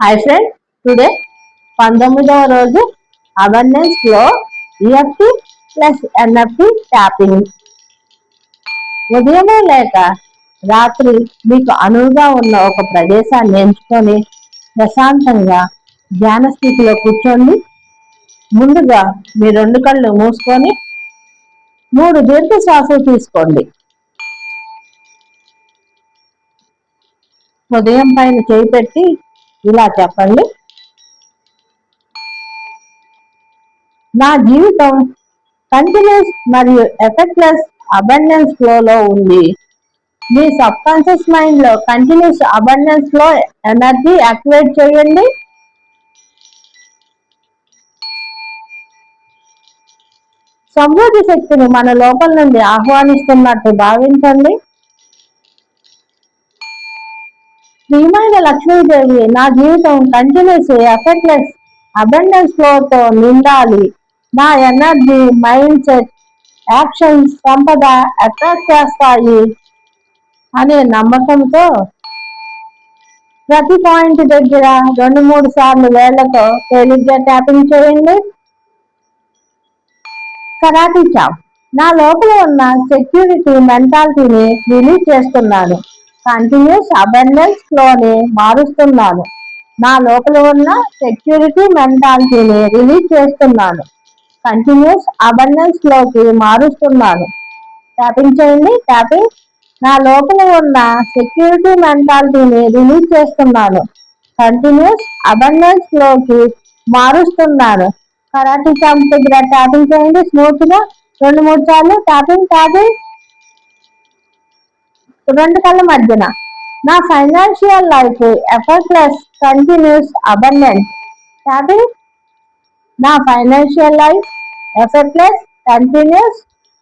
Hi friend today పంతొమ్మిదవ రోజు అవర్నెన్స్లో ఈఎఫ్టి ప్లస్ ఎన్ఎఫ్టి ట్యాపింగ్ ఉదయమే లేక రాత్రి మీకు అనువుగా ఉన్న ఒక ప్రదేశాన్ని ఎంచుకొని ప్రశాంతంగా ధ్యాన స్థితిలో కూర్చోండి. ముందుగా మీ రెండు కళ్ళు మూసుకొని మూడు దీర్ఘ శ్వాసలు తీసుకోండి. ఉదయం పైన చేయి పెట్టి ఇలా చెప్పండి. నా జీవితం కంటిన్యూస్ మరియు ఎఫెక్ట్లెస్ అబండెన్స్ ఫ్లోలో ఉంది. మీ సబ్ కాన్షియస్ మైండ్లో continuous abundance flow energy activate చేయండి. సమృద్ధి శక్తిని మన లోపల నుండి ఆహ్వానిస్తున్నట్టు భావించండి. ప్రియమైన లక్ష్మీదేవి నా జీవితం కంటిన్యూస్ ఎఫెక్ట్లెస్ అబెండెన్స్ ఫ్లోతో నిండాలి. నా ఎనర్జీ మైండ్ సెట్ యాక్షన్స్ సంపద అట్రాక్ట్ చేస్తాయి అనే నమ్మకంతో ప్రతి పాయింట్ దగ్గర రెండు మూడు సార్లు వేళ్ళతో తేలిగ్గా ట్యాపింగ్ చేయండి. కరాటీ చాప్ నా లోపల ఉన్న సెక్యూరిటీ మెంటాలిటీని రిలీజ్ చేస్తున్నాను. కంటిన్యూస్ అబండెన్స్ ఫ్లోని మారుస్తున్నాను. నా లోపల ఉన్న సెక్యూరిటీ మెంటాలిటీని రిలీజ్ చేస్తున్నాను. కంటిన్యూస్ అబండెన్స్లోకి మారుస్తున్నాను. ట్యాపింగ్ చేయండి ట్యాపింగ్ నా లోపల ఉన్న సెక్యూరిటీ మెంటాలిటీని రిలీజ్ చేస్తున్నాను. కంటిన్యూస్ అబండెన్స్లోకి మారుస్తున్నాను. కరాటీ చాంప్ దగ్గర ట్యాపింగ్ చేయండి స్మూత్గా. రెండు మూడు సార్లు ట్యాపింగ్ ట్యాపింగ్ రెండు కళ్ళ మధ్యన. నా financial life effortless continuous abundant tapping నా financial life effortless continuous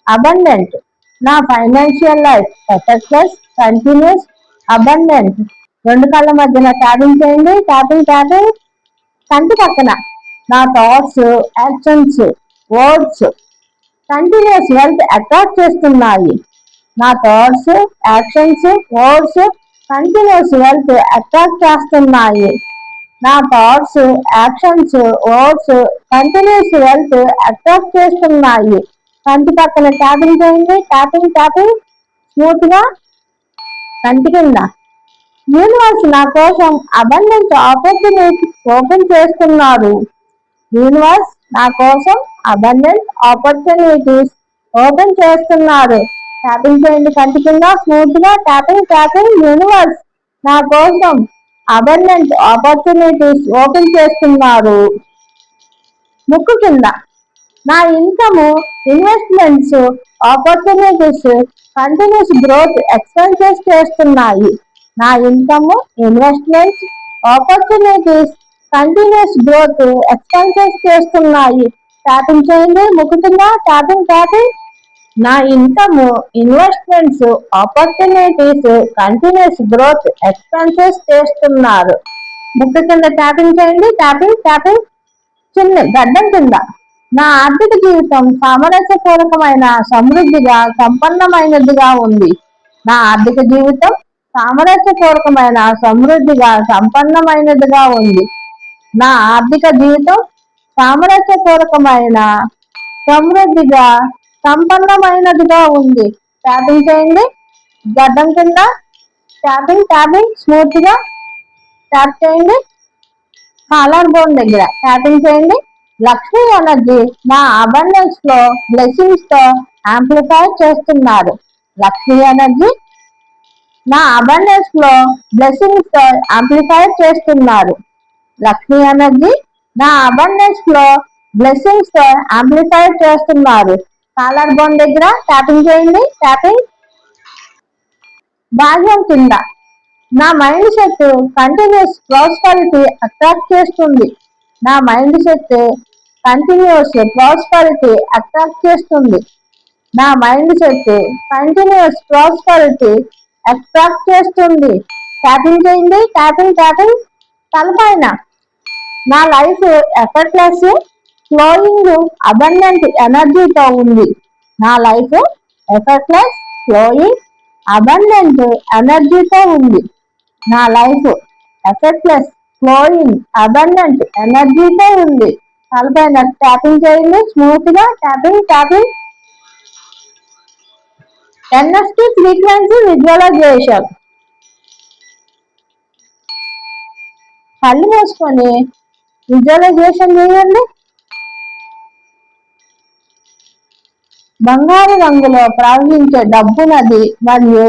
abundant నా financial life effortless continuous abundant రెండు కళ్ళ మధ్యన ట్యాపింగ్ చేయండి ట్యాపింగ్ ట్యాపింగ్. కంటి పక్కన నా thoughts actions words continuous wealth attract చేస్తున్నాయి. నా thoughts actions words continuous wealth attract చేస్తున్నాయి. నా thoughts actions words continuous wealth attract చేస్తున్నాయి. కంటి పక్కన ట్యాపింగ్ చేయండి. ట్యాపింగ్ ట్యాపింగ్ స్మూత్గా కంటి కింద. యూనివర్స్ నా కోసం అబండెన్స్ ఆపర్చునిటీ ఓపెన్ చేస్తున్నారు. యూనివర్స్ నా కోసం అబండెన్స్ ఆపర్చునిటీస్ ఓపెన్ చేస్తున్నారు. ట్యాపింగ్ చేయండి కంటి కింద స్మూత్గా ట్యాపింగ్ ట్యాపింగ్ యూనివర్స్ నా కోసం అబండెంట్ ఆపర్చునిటీస్ ఓపెన్ చేస్తున్నారు. ముక్కు కింద. నా income investments opportunities continues growth expenses చేస్తున్నాయి. నా income investments opportunities continues growth expenses చేస్తున్నాయి. ట్యాపింగ్ చేయండి ముక్కు కింద ట్యాపింగ్ ట్యాపింగ్ నా income investments opportunities continues growth expenses చేస్తున్నారు. ముక్కు కింద ట్యాపింగ్ చేయండి ట్యాపింగ్ ట్యాపింగ్. చిన్న గడ్డం కింద. నా ఆర్థిక జీవితం సామరస్యపూర్వకమైన సమృద్ధిగా సంపన్నమైనదిగా ఉంది. నా ఆర్థిక జీవితం సామరస్యపూర్వకమైన సమృద్ధిగా సంపన్నమైనదిగా ఉంది. నా ఆర్థిక జీవితం సామరస్యపూర్వకమైన సమృద్ధిగా సంపన్నమైనదిగా ఉంది. ట్యాపింగ్ చేయండి. గడ్డం కింద ట్యాపింగ్ ట్యాపింగ్ స్మూత్గా ట్యాప్ చేయండి కాలర్ బోన్ దగ్గర ట్యాపింగ్ చేయండి. లక్ష్మీ ఎనర్జీ నా అబండెన్స్లో బ్లెస్సింగ్స్తో యాంప్లిఫై చేస్తున్నారు. లక్ష్మీ ఎనర్జీ నా అబండెన్స్లో బ్లెస్సింగ్స్తో యాంప్లిఫై చేస్తున్నారు. లక్ష్మీ ఎనర్జీ నా అబండెన్స్లో బ్లెస్సింగ్స్తో యాంప్లిఫై చేస్తున్నారు. కాలర్ బోన్ దగ్గర ట్యాపింగ్ చేయండి. ట్యాపింగ్ బాహ్యం కింద నా mindset continuous prosperity attract చేస్తుంది. నా mindset continuous prosperity attract చేస్తుంది. నా mindset continuous prosperity attract చేస్తుంది. ట్యాపింగ్ చేయండి. ట్యాపింగ్ ట్యాపింగ్ తలపైన నా లైఫ్ ఎఫర్ట్లెస్ ఫ్లోయింగ్ అబండెంట్ ఎనర్జీతో ఉంది. నా లైఫ్ ఎఫర్ట్లెస్ ఫ్లోయింగ్ అబండెంట్ ఎనర్జీతో ఉంది. నా లైఫ్ ఎఫర్ట్లెస్ ఫ్లోయింగ్ అబండెంట్ ఎనర్జీతో ఉంది. తలపైన ట్యాపింగ్ చేయండి. స్మూత్గా tapping tapping NFT frequency visualisation కళ్ళు మూసుకొని విజువలైజేషన్ చేయండి. బంగారు రంగులో ప్రవహించే డబ్బు నది మరియు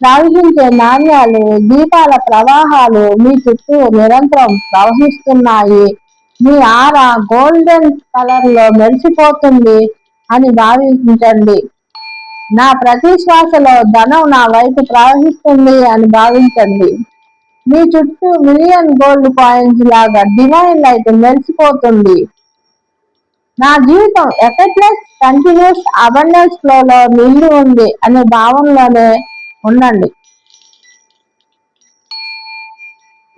ప్రవహించే నాణ్యాలు దీపాల ప్రవాహాలు మీ చుట్టూ నిరంతరం ప్రవహిస్తున్నాయి. మీ ఆర గోల్డెన్ కలర్లో మెరిసిపోతుంది అని భావించండి. నా ప్రతి శ్వాసలో ధనం నా వైపు ప్రవహిస్తుంది అని భావించండి. మీ చుట్టూ మిలియన్ గోల్డ్ కాయిన్స్ లాగా డివైన్ లైట్ మెరిసిపోతుంది. నా జీవితం ఎఫెక్ట్లెస్ కంటిన్యూస్ అబండెన్స్ ఫ్లోలో నిండి ఉంది అనే భావనలోనే ఉండండి.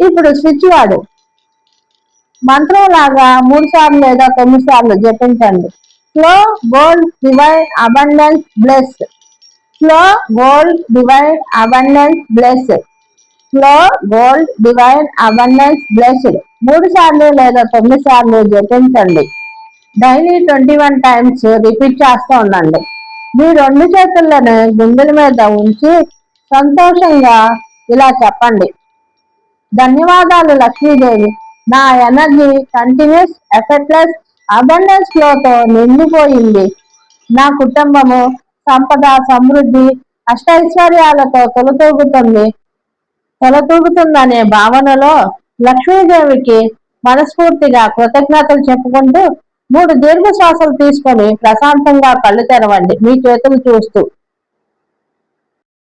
ఇప్పుడు స్విచ్ వాడు. మంత్రం లాగా మూడు సార్లు లేదా తొమ్మిది సార్లు జపించండి. Flow gold divine abundance bless flow gold divine abundance bless flow gold divine abundance blessed మూడు సార్లు లేదా తొమ్మిది సార్లు జపించండి. Daily twenty one times repeat చేస్తూ ఉండండి. మీ రెండు చేతులను గుండెల మీద ఉంచి సంతోషంగా ఇలా చెప్పండి. ధన్యవాదాలు లక్ష్మీదేవి. నా ఎనర్జీ కంటిన్యూస్ ఎఫెక్ట్లెస్ అబండెన్స్ ఫ్లోతో నిండిపోయింది. నా కుటుంబము సంపద సమృద్ధి అష్టైశ్వర్యాలతో తొలతూగుతుంది. తొలతూగుతుందనే భావనలో లక్ష్మీదేవికి మనస్ఫూర్తిగా కృతజ్ఞతలు చెప్పుకుంటూ మూడు దీర్ఘ శ్వాసలు తీసుకొని ప్రశాంతంగా కళ్ళు తెరవండి. మీ చేతులు చూస్తూ